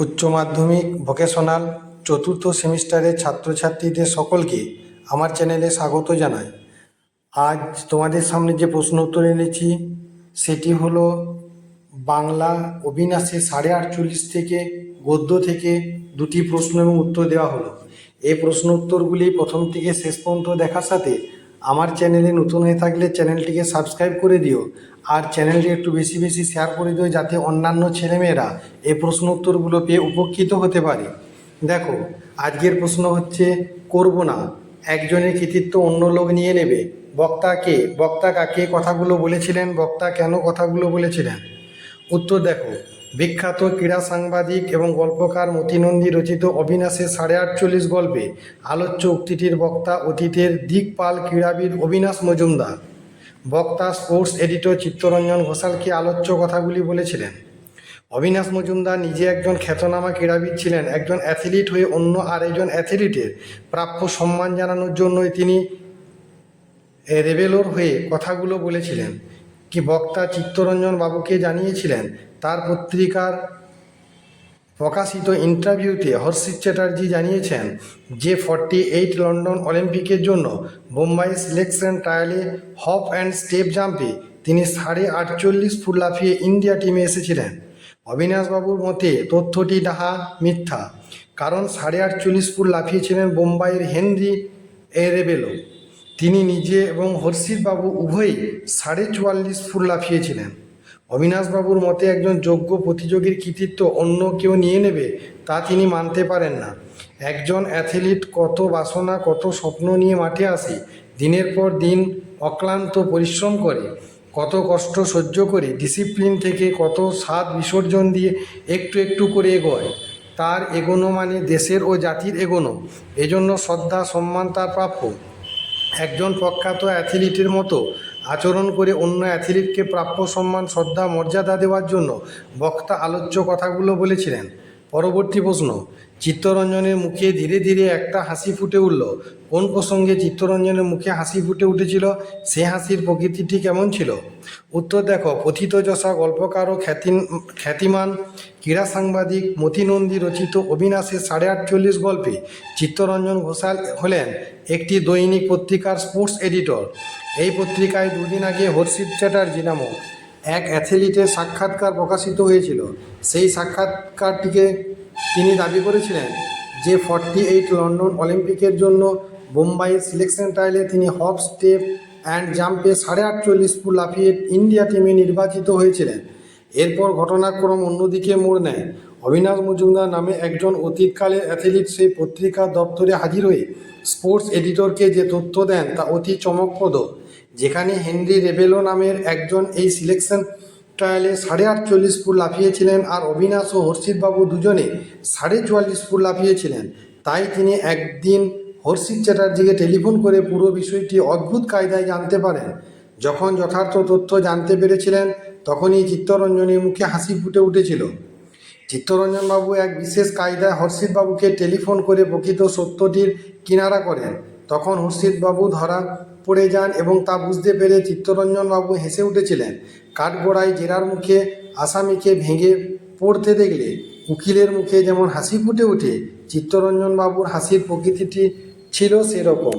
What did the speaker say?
উচ্চ মাধ্যমিক ভোকেশনাল চতুর্থ সেমিস্টারের ছাত্রছাত্রীদের সকলকে আমার চ্যানেলে স্বাগত জানাই। আজ তোমাদের সামনে যে প্রশ্ন উত্তর এনেছি, সেটি হলো, বাংলা অবিনাশে সাড়ে আটচল্লিশ থেকে গদ্য থেকে দুটি প্রশ্ন এবং উত্তর দেওয়া হলো। এই প্রশ্ন উত্তরগুলি প্রথম থেকে শেষ পর্যন্ত দেখার সাথে আমার চ্যানেলে নতুন হয়ে থাকলে চ্যানেলটিকে সাবস্ক্রাইব করে দিও। আর চ্যানেলটি একটু বেশি বেশি শেয়ার করে দিও যাতে অন্যান্য ছেলেমেয়েরা এই প্রশ্ন উত্তরগুলো পেয়ে উপকৃত হতে পারে। দেখো, আজকের প্রশ্ন হচ্ছে, করব না। একজনের কৃতিত্ব অন্য লোক নিয়ে নেবে। বক্তা কে? বক্তা কাকে? কথাগুলো বলেছিলেন। বক্তা কেন কথাগুলো বলেছিলেন? উত্তর দেখো বিখ্যাত ক্রীড়া সাংবাদিক এবং গল্পকার মতিনন্দী রচিত অবিনাশের সাড়ে আটচল্লিশ গল্পে আলোচ্য উক্তিটির বক্তা অতীতের দিকপাল ক্রীড়াবিদ অবিনাশ মজুমদার। বক্তা, স্পোর্টস এডিটর চিত্তরঞ্জন ঘোষালকে আলোচ্য কথাগুলি বলেছিলেন? অবিনাশ মজুমদার নিজে একজন খ্যাতনামা ক্রীড়াবিদ ছিলেন, একজন অ্যাথলিট হয়ে অন্য আরেকজন অ্যাথলিটের প্রাপ্য সম্মান জানানোর জন্যই তিনি রেবেলোর হয়ে কথাগুলো বলেছিলেন। কি বক্তা চিত্তরঞ্জন বাবুকে জানিয়েছিলেন? তার পত্রিকার প্রকাশিত ইন্টারভিউতে হর্ষিত চ্যাটার্জি জানিয়েছেন যে ফর্টি এইট লন্ডন অলিম্পিকের জন্য বোম্বাই সিলেকশন ট্রায়ালে হপ অ্যান্ড স্টেপ জাম্পে তিনি সাড়ে আটচল্লিশ ফুট লাফিয়ে ইন্ডিয়া টিমে এসেছিলেন। অবিনাশবাবুর মতে তথ্যটি ডাহা মিথ্যা, কারণ সাড়ে আটচল্লিশ ফুট লাফিয়েছিলেন বোম্বাইয়ের হেনরি এরেবেলো। তিনি নিজে এবং হর্ষিতবাবু উভয়ই সাড়ে চুয়াল্লিশ ফুট লাফিয়েছিলেন। অবিনাশবাবুর মতে একজন যোগ্য প্রতিযোগীর কৃতিত্ব অন্য কেউ নিয়ে নেবে তা তিনি মানতে পারেন না। একজন অ্যাথলিট কত বাসনা, কত স্বপ্ন নিয়ে মাঠে আসে, দিনের পর দিন অক্লান্ত পরিশ্রম করে, কত কষ্ট সহ্য করে ডিসিপ্লিন থেকে কত স্বাদ বিসর্জন দিয়ে একটু একটু করে এগোয়, তার এগোনো মানে দেশের ও জাতির এগোনো, এজন্য শ্রদ্ধা, সম্মান তার প্রাপ্য। একজন প্রখ্যাত অ্যাথলিটের মতো আচরণ করে অন্য অ্যাথলিটকে প্রাপ্য সম্মান, শ্রদ্ধা, মর্যাদা দেওয়ার জন্য বক্তা আলোচ্য কথাগুলো বলেছিলেন। পরবর্তী প্রশ্ন, চিত্তরঞ্জনের মুখে ধীরে ধীরে একটা হাসি ফুটে উঠল। কোন প্রসঙ্গে চিত্তরঞ্জনের মুখে হাসি ফুটে উঠেছিল? সে হাসির প্রকৃতিটি কেমন ছিল? উত্তর দেখো কথিতযশা গল্পকার ও খ্যাতি খ্যাতিমান, ক্রীড়া সাংবাদিক মতিনন্দী রচিত অবিনাশের সাড়ে আটচল্লিশ গল্পে চিত্তরঞ্জন ঘোষাল হলেন একটি দৈনিক পত্রিকার স্পোর্টস এডিটর। এই পত্রিকায় দুদিন আগে হর্ষিত চ্যাটার্জি নামক এক অ্যাথলিটের সাক্ষাৎকার প্রকাশিত হয়েছিল। সেই সাক্ষাৎকারটিকে তিনি দাবি করেছিলেন যে ফর্টি এইট লন্ডন অলিম্পিকের জন্য বোম্বাইয়ের সিলেকশন ট্রায়ালে তিনি হপ স্টেপ অ্যান্ড জাম্পে সাড়ে আটচল্লিশ ফুট লাফিয়ে ইন্ডিয়া টিমে নির্বাচিত হয়েছিলেন। এরপর ঘটনাক্রম অন্যদিকে মোড় নেয়। অবিনাশ মজুমদার নামে একজন অতীতকালের অ্যাথলিট সেই পত্রিকার দপ্তরে হাজির হয়ে স্পোর্টস এডিটরকে যে তথ্য দেন তা অতি চমকপ্রদ। যেখানে হেনরি রেবেলো নামের একজন এই সিলেকশন ট্রায়ালে সাড়ে আটচল্লিশ ফুট লাফিয়েছিলেন আর অবিনাশ ও হর্ষিতবাবু দুজনে সাড়ে চুয়াল্লিশ ফুট লাফিয়েছিলেন। তাই তিনি একদিন হর্ষিত চ্যাটার্জিকে টেলিফোন করে পুরো বিষয়টি অদ্ভুত কায়দায় জানতে পারেন। যখন যথার্থ তথ্য জানতে পেরেছিলেন, তখনই চিত্তরঞ্জনের মুখে হাসি ফুটে উঠেছিল। চিত্তরঞ্জনবাবু এক বিশেষ কায়দায় হর্ষিতবাবুকে টেলিফোন করে প্রকৃত সত্যটির কিনারা করেন। তখন হর্ষিতবাবু ধরা পড়ে যান এবং তা বুঝতে পেরে চিত্তরঞ্জনবাবু হেসে উঠেছিলেন। কাঠগড়ায় জেরার মুখে, আসামিকে ভেঙে পড়তে দেখলে উকিলের মুখে যেমন হাসি ফুটে ওঠে, চিত্তরঞ্জনবাবুর হাসির প্রকৃতিটি ছিল সেরকম।